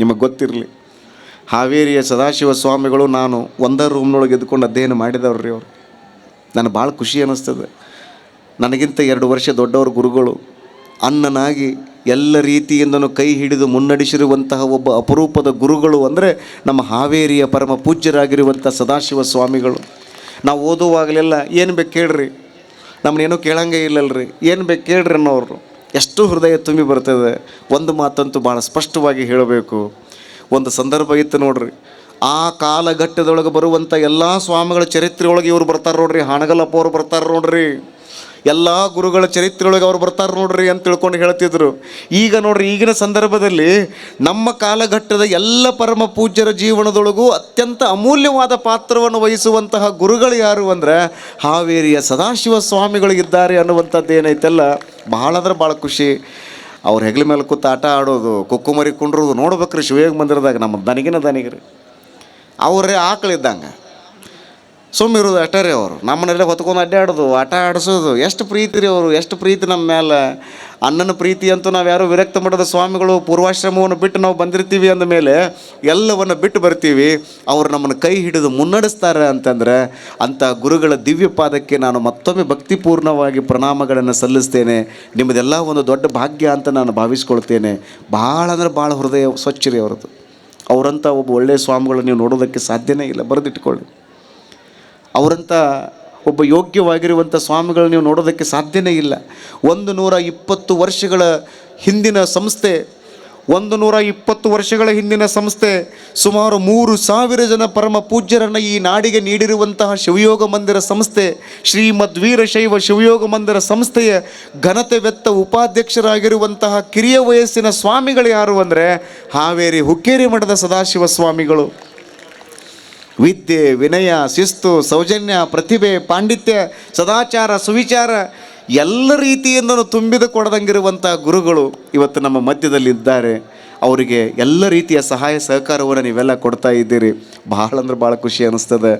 ನಿಮಗೆ ಗೊತ್ತಿರಲಿ. ಹಾವೇರಿಯ ಸದಾಶಿವ ಸ್ವಾಮಿಗಳು ನಾನು ಒಂದೇ ರೂಮ್ನೊಳಗೆ ಎದ್ಕೊಂಡು ಅಧ್ಯಯನ ಮಾಡಿದವ್ರಿ ಅವರು. ನನಗೆ ಭಾಳ ಖುಷಿ ಅನ್ನಿಸ್ತದೆ ನನಗಿಂತ ಎರಡು ವರ್ಷ ದೊಡ್ಡವರು ಗುರುಗಳು, ಅಣ್ಣನಾಗಿ ಎಲ್ಲ ರೀತಿಯಿಂದನೂ ಕೈ ಹಿಡಿದು ಮುನ್ನಡೆಸಿರುವಂತಹ ಒಬ್ಬ ಅಪರೂಪದ ಗುರುಗಳು ಅಂದರೆ ನಮ್ಮ ಹಾವೇರಿಯ ಪರಮ ಪೂಜ್ಯರಾಗಿರುವಂಥ ಸದಾಶಿವ ಸ್ವಾಮಿಗಳು. ನಾವು ಓದುವಾಗಲೆಲ್ಲ ಏನು ಬೇಕು ಕೇಳ್ರಿ. ನಮ್ಮನ್ನೇನು ಕೇಳಂಗೇ ಇಲ್ಲಲ್ರಿ. ಏನು ಬೇಕು ಕೇಳ್ರಿ ಅನ್ನೋರು. ಎಷ್ಟು ಹೃದಯ ತುಂಬಿ ಬರ್ತದೆ ಒಂದು ಮಾತಂತೂ ಭಾಳ ಸ್ಪಷ್ಟವಾಗಿ ಹೇಳಬೇಕು. ಒಂದು ಸಂದರ್ಭ ಇತ್ತು ನೋಡ್ರಿ. ಆ ಕಾಲಘಟ್ಟದೊಳಗೆ ಬರುವಂಥ ಎಲ್ಲ ಸ್ವಾಮಿಗಳ ಚರಿತ್ರೆ ಒಳಗೆ ಇವರು ಬರ್ತಾರೆ ನೋಡ್ರಿ. ಹಾಣಗಲ್ಲಪ್ಪ ಅವರು ಬರ್ತಾರೆ ನೋಡ್ರಿ. ಎಲ್ಲ ಗುರುಗಳ ಚರಿತ್ರೆಯೊಳಗೆ ಅವ್ರು ಬರ್ತಾರೆ ನೋಡ್ರಿ ಅಂತ ತಿಳ್ಕೊಂಡು ಹೇಳ್ತಿದ್ರು. ಈಗ ನೋಡ್ರಿ ಈಗಿನ ಸಂದರ್ಭದಲ್ಲಿ ನಮ್ಮ ಕಾಲಘಟ್ಟದ ಎಲ್ಲ ಪರಮ ಪೂಜ್ಯರ ಜೀವನದೊಳಗೂ ಅತ್ಯಂತ ಅಮೂಲ್ಯವಾದ ಪಾತ್ರವನ್ನು ವಹಿಸುವಂತಹ ಗುರುಗಳು ಯಾರು ಅಂದ್ರೆ ಹಾವೇರಿಯ ಸದಾಶಿವ ಸ್ವಾಮಿಗಳಿಗಿದ್ದಾರೆ ಅನ್ನುವಂಥದ್ದು ಏನೈತಲ್ಲ, ಬಹಳ ಅಂದ್ರೆ ಭಾಳ ಖುಷಿ. ಅವ್ರು ಹೆಗಲ ಮೇಲೆ ಕೂತು ಆಟ ಆಡೋದು, ಕೊಕ್ಕು ಮರಿ ಕುಂಡ್ರೋದು ನೋಡ್ಬೇಕ್ರಿ ಶಿವಯೋಗ ಮಂದಿರದಾಗ, ನಮ್ಮ ದನಿಗಿನ ದನಿಗ್ರಿ. ಅವರೇ ಆಕಳಿದ್ದಂಗೆ ಸುಮ್ಮಿರೋದು ಅಷ್ಟೇ ರೀ ಅವರು. ನಮ್ಮನೆಲ್ಲ ಹೊತ್ಕೊಂಡು ಅಡ್ಡಾಡೋದು, ಆಟ ಆಡಿಸೋದು. ಎಷ್ಟು ಪ್ರೀತಿ ರೀ ಅವರು, ಎಷ್ಟು ಪ್ರೀತಿ ನಮ್ಮ ಮೇಲೆ ಅಣ್ಣನ ಪ್ರೀತಿ ಅಂತೂ ನಾವು ಯಾರು ವಿರಕ್ತ ಮಠದ ಸ್ವಾಮಿಗಳು ಪೂರ್ವಾಶ್ರಮವನ್ನು ಬಿಟ್ಟು ನಾವು ಬಂದಿರ್ತೀವಿ ಅಂದ ಮೇಲೆ ಎಲ್ಲವನ್ನು ಬಿಟ್ಟು ಬರ್ತೀವಿ. ಅವರು ನಮ್ಮನ್ನು ಕೈ ಹಿಡಿದು ಮುನ್ನಡೆಸ್ತಾರೆ ಅಂತಂದ್ರೆ ಅಂಥ ಗುರುಗಳ ದಿವ್ಯ ಪಾದಕ್ಕೆ ನಾನು ಮತ್ತೊಮ್ಮೆ ಭಕ್ತಿಪೂರ್ಣವಾಗಿ ಪ್ರಣಾಮಗಳನ್ನು ಸಲ್ಲಿಸ್ತೇನೆ. ನಿಮ್ಮದೆಲ್ಲ ಒಂದು ದೊಡ್ಡ ಭಾಗ್ಯ ಅಂತ ನಾನು ಭಾವಿಸ್ಕೊಳ್ತೇನೆ. ಭಾಳ ಅಂದ್ರೆ ಭಾಳ ಹೃದಯ ಸ್ವಚ್ಛ ರೀ ಅವ್ರದ್ದು. ಅವರಂಥ ಒಬ್ಬ ಒಳ್ಳೆಯ ಸ್ವಾಮಿಗಳು ನೀವು ನೋಡೋದಕ್ಕೆ ಸಾಧ್ಯನೇ ಇಲ್ಲ. ಬರೆದಿಟ್ಕೊಳ್ಳಿ. ಅವರಂಥ ಒಬ್ಬ ಯೋಗ್ಯವಾಗಿರುವಂಥ ಸ್ವಾಮಿಗಳು ನೀವು ನೋಡೋದಕ್ಕೆ ಸಾಧ್ಯನೇ ಇಲ್ಲ. ಒಂದು ನೂರ ಇಪ್ಪತ್ತು ವರ್ಷಗಳ ಹಿಂದಿನ ಸಂಸ್ಥೆ, ಒಂದು ನೂರ ಇಪ್ಪತ್ತು ವರ್ಷಗಳ ಹಿಂದಿನ ಸಂಸ್ಥೆ, ಸುಮಾರು ಮೂರು ಸಾವಿರ ಜನ ಪರಮ ಪೂಜ್ಯರನ್ನು ಈ ನಾಡಿಗೆ ನೀಡಿರುವಂತಹ ಶಿವಯೋಗ ಮಂದಿರ ಸಂಸ್ಥೆ, ಶ್ರೀಮದ್ ವೀರಶೈವ ಶಿವಯೋಗ ಮಂದಿರ ಸಂಸ್ಥೆಯ ಘನತೆ ವೆತ್ತ ಉಪಾಧ್ಯಕ್ಷರಾಗಿರುವಂತಹ ಕಿರಿಯ ವಯಸ್ಸಿನ ಸ್ವಾಮಿಗಳು ಯಾರು ಅಂದರೆ ಹಾವೇರಿ ಹುಕ್ಕೇರಿ ಮಠದ ಸದಾಶಿವ ಸ್ವಾಮಿಗಳು. ವಿದ್ಯೆ, ವಿನಯ, ಶಿಸ್ತು, ಸೌಜನ್ಯ, ಪ್ರತಿಭೆ, ಪಾಂಡಿತ್ಯ, ಸದಾಚಾರ, ಸುವಿಚಾರ ಎಲ್ಲ ರೀತಿಯಿಂದಲೂ ತುಂಬಿದ ಕೊಡದಂಗಿರುವಂಥ ಗುರುಗಳು ಇವತ್ತು ನಮ್ಮ ಮಧ್ಯದಲ್ಲಿದ್ದಾರೆ. ಅವರಿಗೆ ಎಲ್ಲ ರೀತಿಯ ಸಹಾಯ ಸಹಕಾರವನ್ನು ನೀವೆಲ್ಲ ಕೊಡ್ತಾ ಇದ್ದೀರಿ. ಭಾಳ ಅಂದ್ರೆ ಭಾಳ ಖುಷಿ ಅನ್ನಿಸ್ತದೆ